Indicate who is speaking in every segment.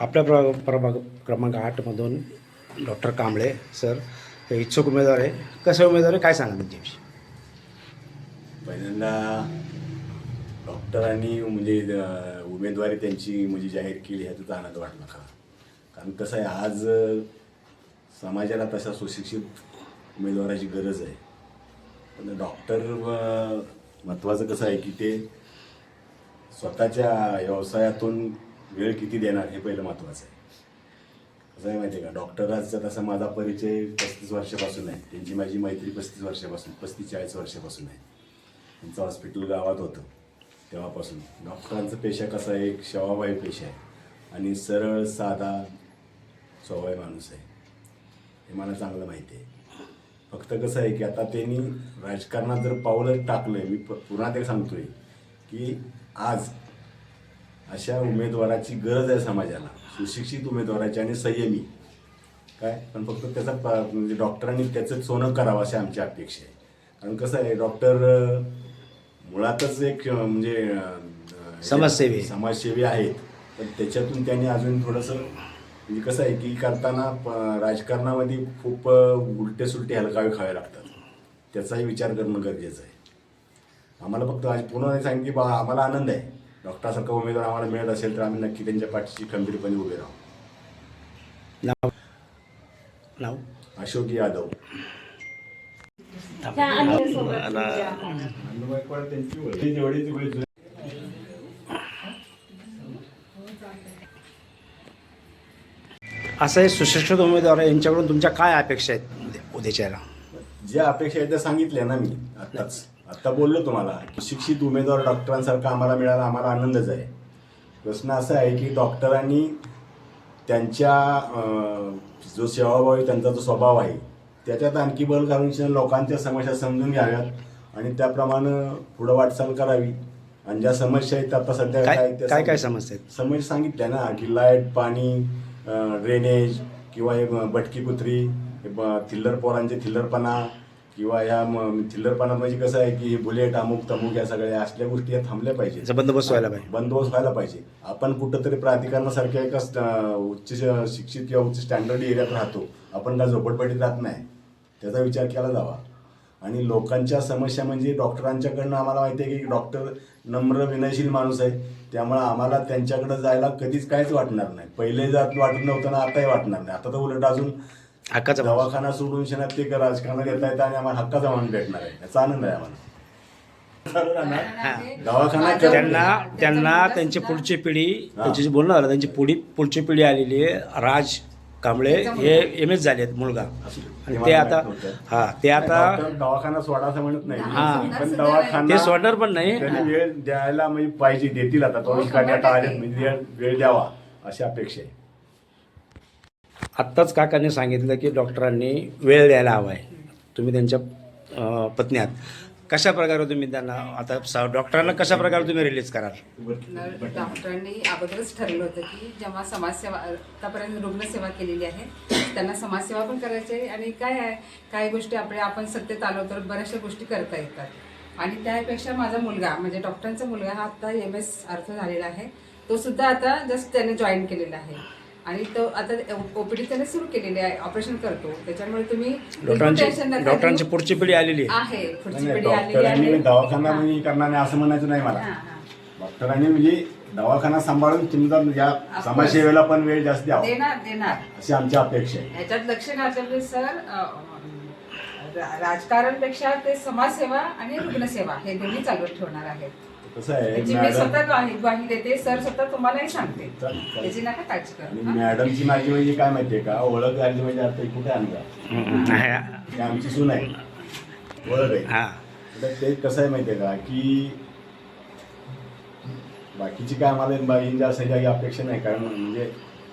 Speaker 1: आपल्या प्र प्रभाग क्रमांक आठमधून डॉक्टर कांबळे सर हे इच्छुक उमेदवार आहे. कसे उमेदवार आहे? काय सांगा त्यांच्याविषयी?
Speaker 2: पहिल्यांदा डॉक्टरांनी म्हणजे उमेदवारी त्यांची म्हणजे जाहीर केली ह्याचा आनंद वाटला का? कारण कसं आहे आज समाजाला तशा सुशिक्षित उमेदवाराची गरज आहे. पण डॉक्टर महत्त्वाचं कसं आहे की ते स्वतःच्या व्यवसायातून वेळ किती देणार हे पहिलं महत्त्वाचं आहे. कसं आहे माहिती आहे का? डॉक्टरांचा तसा माझा परिचय पस्तीस वर्षापासून आहे. त्यांची माझी मैत्री पस्तीस वर्षापासून पस्तीस चाळीस वर्षापासून आहे. त्यांचं हॉस्पिटल गावात होतं तेव्हापासून. डॉक्टरांचा पेशा कसा आहे? एक सेवाभावी पेशा आहे. आणि सरळ साधा स्वभाव माणूस आहे. हे मला चांगलं माहिती आहे. फक्त कसं आहे की आता त्यांनी राजकारणात जर पावलं टाकलं मी प- पुन्हा ते सांगतोय की आज अशा उमेदवाराची गरज आहे समाजाला. सुशिक्षित उमेदवाराची आणि संयमी. काय? पण फक्त त्याचा प- म्हणजे डॉक्टरांनी त्याचं सोनं करावं अशी आमची अपेक्षा आहे. कारण कसं आहे डॉक्टर मुळातच एक म्हणजे
Speaker 1: समाजसेवी.
Speaker 2: समाजसेवी आहेत. पण त्याच्यातून त्यांनी अजून थोडंसं म्हणजे कसं आहे की करताना राजकारणामध्ये खूप उलटे सुलटे हलकावे खावे लागतात. त्याचाही विचार करणं गरजेचं आहे. आम्हाला फक्त आज पुन्हा सांगितलं की बा आम्हाला आनंद आहे. डॉक्टरसारखा उमेदवार आम्हाला मिळत असेल तर आम्ही नक्की त्यांच्या पाठीशी खंबीरपणे उभे राहू.
Speaker 1: नाव?
Speaker 2: अशोक यादव.
Speaker 1: असं हे सुशिक्षित उमेदवार आहे यांच्याकडून तुमच्या काय अपेक्षा आहेत उद्या उद्याच्याला?
Speaker 2: ज्या अपेक्षा आहेत त्या सांगितल्या ना मी आत्ताच. आत्ता बोललो तुम्हाला शिक्षित उमेदवार डॉक्टरांसारखा आम्हाला मिळाला आम्हाला आनंदच आहे. प्रश्न असा आहे की डॉक्टरांनी त्यांच्या जो सेवाभावी त्यांचा जो स्वभाव आहे त्याच्यात आणखी बल घालून लोकांच्या समस्या समजून घ्याव्यात आणि त्याप्रमाणे पुढं वाटचाल करावी आणि ज्या समस्या आहेत आता सध्या
Speaker 1: काय काय काय. समस्या आहेत
Speaker 2: समज सांगितल्या ना की लाइट पाणी ड्रेनेज किंवा हे भटकी कुत्री थिल्लर पोरांचे थिल्लरपणा किंवा या थिल्लरपणा म्हणजे कसं आहे की बुलेट अमुक तमुक या सगळ्या असल्या गोष्टी या थांबल्या पाहिजे.
Speaker 1: बंदोबस्त व्हायला पाहिजे.
Speaker 2: बंदोबस्त व्हायला पाहिजे. आपण कुठंतरी प्राधिकरणासारख्या एका उच्च शिक्षित किंवा उच्च स्टँडर्ड एरियात राहतो. आपण काय झोपडपट्टीत राहत नाही. त्याचा विचार केला जावा. आणि लोकांच्या समस्या म्हणजे डॉक्टरांच्याकडनं आम्हाला माहिती आहे की डॉक्टर नम्र विनयशील माणूस आहे. त्यामुळे आम्हाला त्यांच्याकडे जायला कधीच काहीच वाटणार नाही. पहिले जात वाटत नव्हतं ना आताही वाटणार नाही. आता तर उलट अजून
Speaker 1: हक्काचा माणूस.
Speaker 2: दवाखाना सोडून शेणात ते राजकारणात येता येतं आणि आम्हाला हक्काचा म्हणून भेटणार आहे. याचा आनंद आहे आम्हाला. चालू राहणार. दवाखाना करून-
Speaker 1: त्यांना त्यांना त्यांची पुढची पिढी त्यांची जी बोलणं झालं त्यांची पुढी पुढची पिढी आलेली आहे. राज कांबळे हे एम एस झाले आहेत मुलगा. आणि ते आता. हा ते आता
Speaker 2: डॉक्टर दवाखाना सोडा असं म्हणत नाही.
Speaker 1: हा.
Speaker 2: पण दवाखाना
Speaker 1: ते सोडणार पण नाही.
Speaker 2: त्यांनी वेळ द्यायला म्हणजे पाहिजे देतील आता. तो काढण्यात आले म्हणजे वेळ- वेळ द्यावा अशी अपेक्षा आहे.
Speaker 1: आत्ताच काकांनी सांगितलं की डॉक्टरांनी वेळ द्यायला हवा आहे. तुम्ही त्यांच्या अं, पत्नी आहात. कशा प्रकारे तुम्ही त्यांना आता स- डॉक्टरांना कशा प्रकारे तुम्ही रिलीज कराल?
Speaker 3: डॉक्टरांनी अगोदरच ठरलं होतं की जेव्हा समाजसेवा आतापर्यंत रुग्णसेवा केलेली आहे त्यांना समाजसेवा पण करायची आहे आणि काय आहे काही गोष्टी आपल्या आपण सत्तेत आलो तर बऱ्याचशा गोष्टी करता येतात. आणि त्यापेक्षा माझा मुलगा म्हणजे डॉक्टरांचा मुलगा हा आता एम एस अर्थ झालेला आहे. तो सुद्धा आता जस्ट त्याने जॉईन केलेला आहे. आणि तो आता ओपीडी त्याने सुरू केलेली आहे ऑपरेशन करतो. त्याच्यामुळे तुम्ही
Speaker 1: डॉक्टरांची. पुढची पिढी आलेली आहे.
Speaker 3: आहे पुढची
Speaker 2: नाही,
Speaker 3: पिढी आलेली
Speaker 2: डॉक्टरांनी दवाखाना
Speaker 3: हा.
Speaker 2: म्हणजे करणार नाही असं म्हणायचं नाही मला.
Speaker 3: हा, हा.
Speaker 2: डॉक्टरांनी म्हणजे दवाखाना सांभाळून तुमचा या समाजसेवेला पण वेळ जास्त द्यावा.
Speaker 3: देणार देणार.
Speaker 2: अशी आमची अपेक्षा आहे.
Speaker 3: ह्याच्यात लक्ष घातलं सर राजकारणपेक्षा ते समाजसेवा आणि रुग्णसेवा हे दोन्ही चालू ठेवणार आहेत.
Speaker 2: कसं आहे
Speaker 3: त्याची मी
Speaker 2: मॅडम
Speaker 3: ग्वाही ग्वाही देते सर स्वतः तुम्हालाही सांगते.
Speaker 2: चालेल, चालेल.
Speaker 3: त्याची नका काळजी
Speaker 2: आणि
Speaker 3: करा
Speaker 2: मॅडमची माझी म्हणजे काय माहितीये का? ओळख झाली म्हणजे आता ही कुठे आणला
Speaker 1: हा.
Speaker 2: आमची सून आहे. ओळख आहे.
Speaker 1: हा.
Speaker 2: ते कसं आहे माहितीये का? की बाकीची काय आम्हाला बाईंची असायची काही अपेक्षा नाही कारण म्हणजे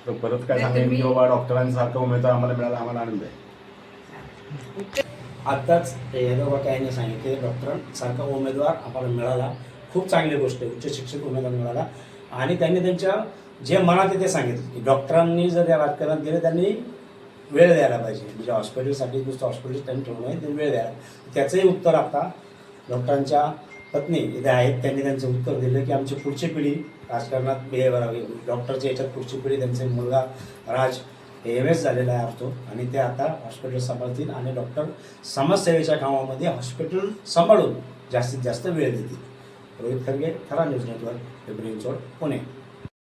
Speaker 2: तो परत काय
Speaker 3: नाही,
Speaker 2: सांगेन की
Speaker 3: तुम्ही-
Speaker 2: बाबा डॉक्टरांसारखा उमेदवार आम्हाला मिळाला आम्हाला आनंद आहे
Speaker 1: आत्ताच हे दोघं त्यांनी सांगितले डॉक्टरांसारखा उमेदवार आम्हाला मिळाला. खूप चांगली गोष्ट आहे. उच्च शिक्षित उमेदवार मिळाला. आणि त्यांनी त्यांच्या जे मनात ते सांगितलं की डॉक्टरांनी जर या राजकारणात गेले त्यांनी वेळ द्यायला पाहिजे. म्हणजे हॉस्पिटलसाठी नुसतं हॉस्पिटल त्यांनी ठेवू नये त्यांनी वेळ द्यायला. त्याचंही उत्तर आता डॉक्टरांच्या पत्नी इथे आहेत. त्यांनी त्यांचं उत्तर दिलं की आमची पुढची पिढी राजकारणात हे करावी डॉक्टरच्या याच्यात पुढची पिढी त्यांचे मुलगा राज एम एस झालेला आहे असतो आणि ते आता हॉस्पिटल सांभाळतील आणि डॉक्टर समाजसेवेच्या कामामध्ये हॉस्पिटल सांभाळून जास्तीत जास्त वेळ देतील. Rohit Kharge Khara news network Pimpri Chinchwad Pune.